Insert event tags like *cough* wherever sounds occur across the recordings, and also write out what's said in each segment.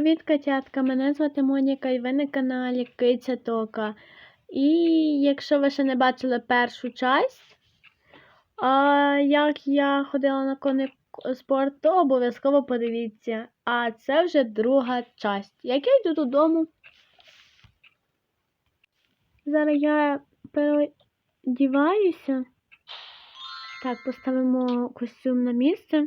привіт, котятка! Мене звати Моніка і ви на каналі Киця Тока. І якщо ви ще не бачили першу часть, як я ходила на конний спорт, то обов'язково подивіться. А це вже друга часть. Як я йду додому. Зараз я переодіваюся. Так, поставимо костюм на місце.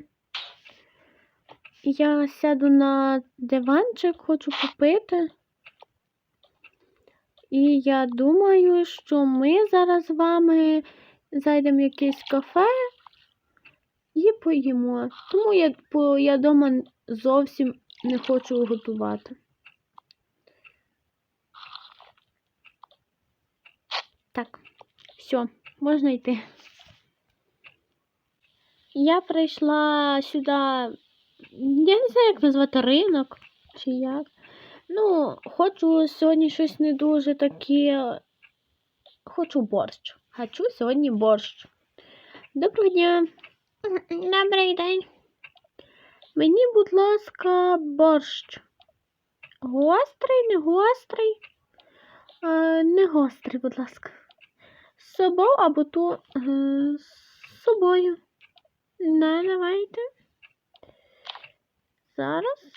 Я сяду на диванчик, хочу попити. І я думаю, що ми зараз з вами зайдемо в якесь кафе і поїмо. Тому я, бо я вдома зовсім не хочу готувати. Так, все, можна йти. Я прийшла сюди я не знаю, як назвати ринок чи як. Ну, хочу сьогодні щось не дуже таке. Хочу борщ. Хочу сьогодні борщ. Доброго дня. Добрий день. Мені, будь ласка, борщ. Гострий, не гострий. А, не гострий, будь ласка. З собою або то е, з собою. Не, давайте. Зараз.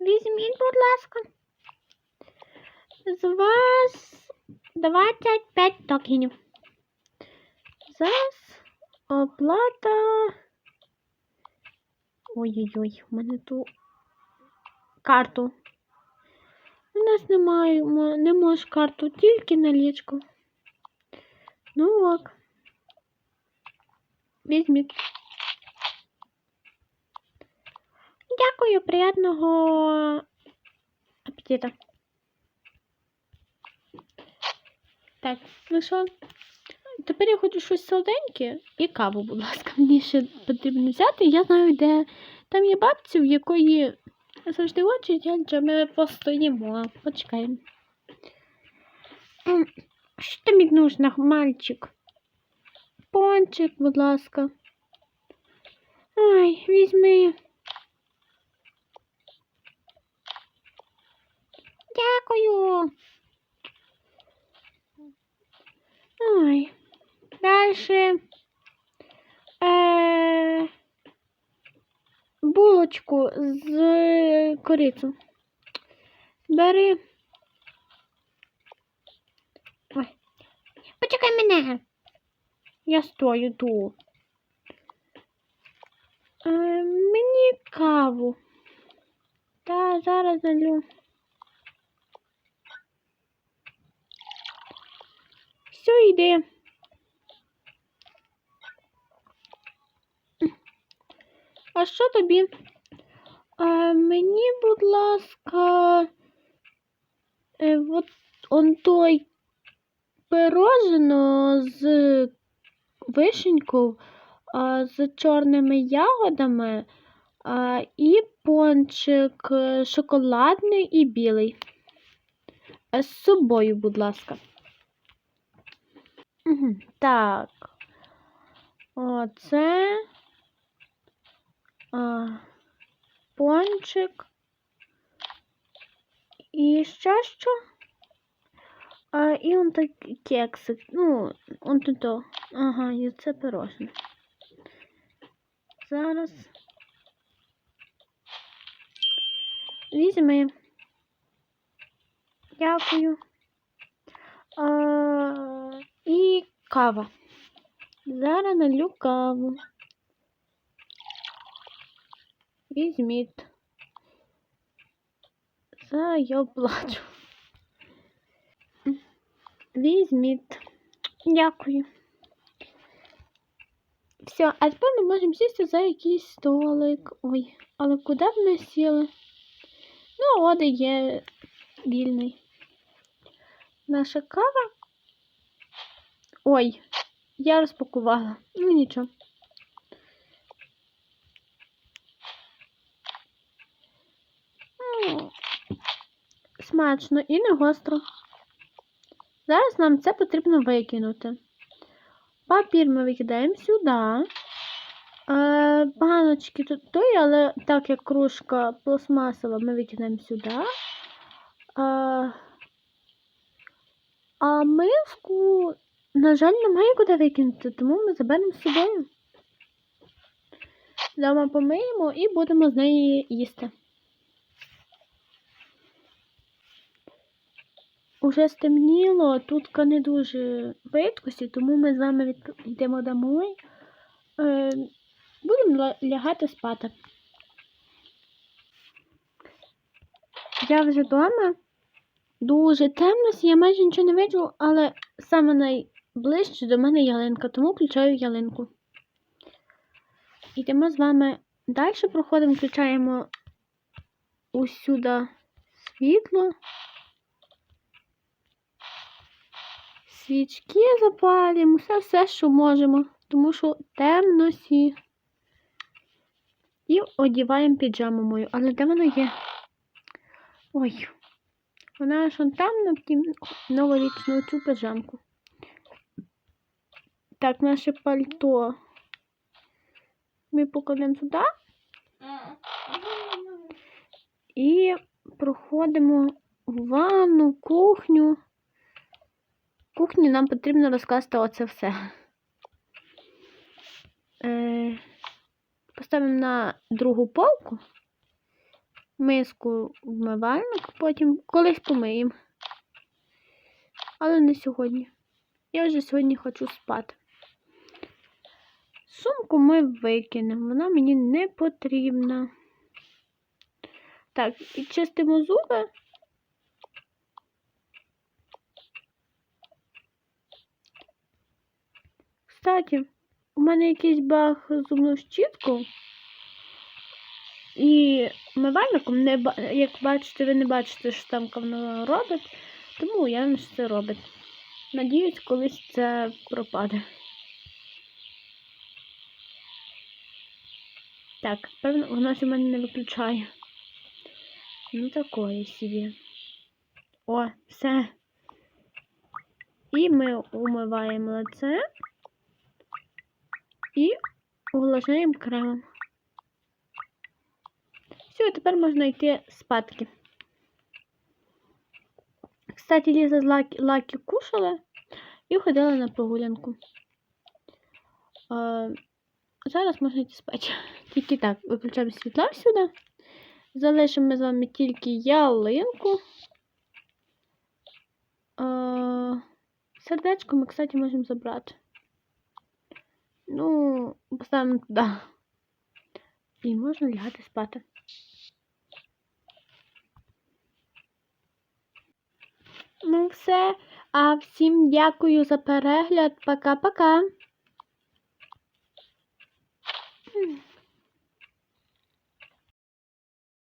Візьміть, будь ласка. З вас 25 токенів. Зараз оплата. Ой-ой-ой, у мене тут карту. У нас немає, не можеш карту, тільки налічку. Ну ок. Візьміть. Дякую, приятного апетита. Так, ну що? Тепер я хочу щось солоденьке і каву, будь ласка, мені ще потрібно взяти. Я знаю, де там є бабці, в якої завжди очі, ми постоїмо. Почекаємо. Що тобі нужно, мальчик? Пончик, будь ласка. Ай, візьми. Дякую. Ай. Дальше. Е... Булочку з корицю. Бери. Почекай мене. Я стою тут. Е, мені каву. Та зараз налю. Все йде. А що тобі? Е, мені, будь ласка, е, от он той пирожено з вишенькою, з чорними ягодами і пончик шоколадний і білий. З собою, будь ласка. Так. Оце а, пончик. І ще що? А, І он так кексик. Ну, он тут. Ага, і це пирожне. Зараз. Візьми. Дякую. А, І кава. Зараз налю каву. Візьміть. Зараз я оплачу. Візьміть. Дякую. Все, а тепер ми можемо сісти за якийсь столик. Ой, але куди б ми сіли? Ну, от і є вільний. Наша кава. Ой, я розпакувала. Ну нічого. Смачно і не гостро. Зараз нам це потрібно викинути. Папір ми викидаємо сюди. Е, баночки тут той, але так як кружка пластмасова, ми викидаємо сюди. Е, а миску, на жаль, немає куди викинути, тому ми заберемо з собою. Дома помиємо і будемо з неї їсти. Уже стемніло, тут не дуже видкості, тому ми з вами йдемо домой. Е, будемо лягати спати. Я вже вдома. Дуже темно, я майже нічого не бачу, але саме найближче до мене ялинка, тому включаю ялинку. Йдемо з вами далі проходимо, включаємо усюди світло. Свічки запалюємо, все, все, що можемо, тому що темно сі. І одіваємо піджаму мою. Але де вона є? Ой. Вона ж он там на тім новорічну цю пижамку. Так, наше пальто. Ми покладемо туди і проходимо в ванну, кухню. Кухні нам потрібно розкласти оце все. Е, поставимо на другу полку. Миску вмивальник, потім колись помиємо. Але не сьогодні. Я вже сьогодні хочу спати. Сумку ми викинемо, вона мені не потрібна. Так, і чистимо зуби. Кстати, у мене якийсь баг з зубною щіткою. І мивальником, не, як бачите, ви не бачите, що там воно робить, тому уявно, що це робить. Надіюсь, колись це пропаде. Так, певно, воно ж у мене не виключає. Ну, такої собі. О, все. І ми умиваємо лице і увлажняємо кремом. Все, тепер можна йти спадки. Кстати, Ліза з Лакі, Лакі кушала і ходила на прогулянку. А, зараз можна йти спати. *laughs* Тільки так, виключаємо світла сюди. Залишимо ми з вами тільки ялинку. А, сердечко ми, кстати, можемо забрати. Ну, поставимо туди. І можна лягати спати. Ну, все. А всім дякую за перегляд. Пока-пока.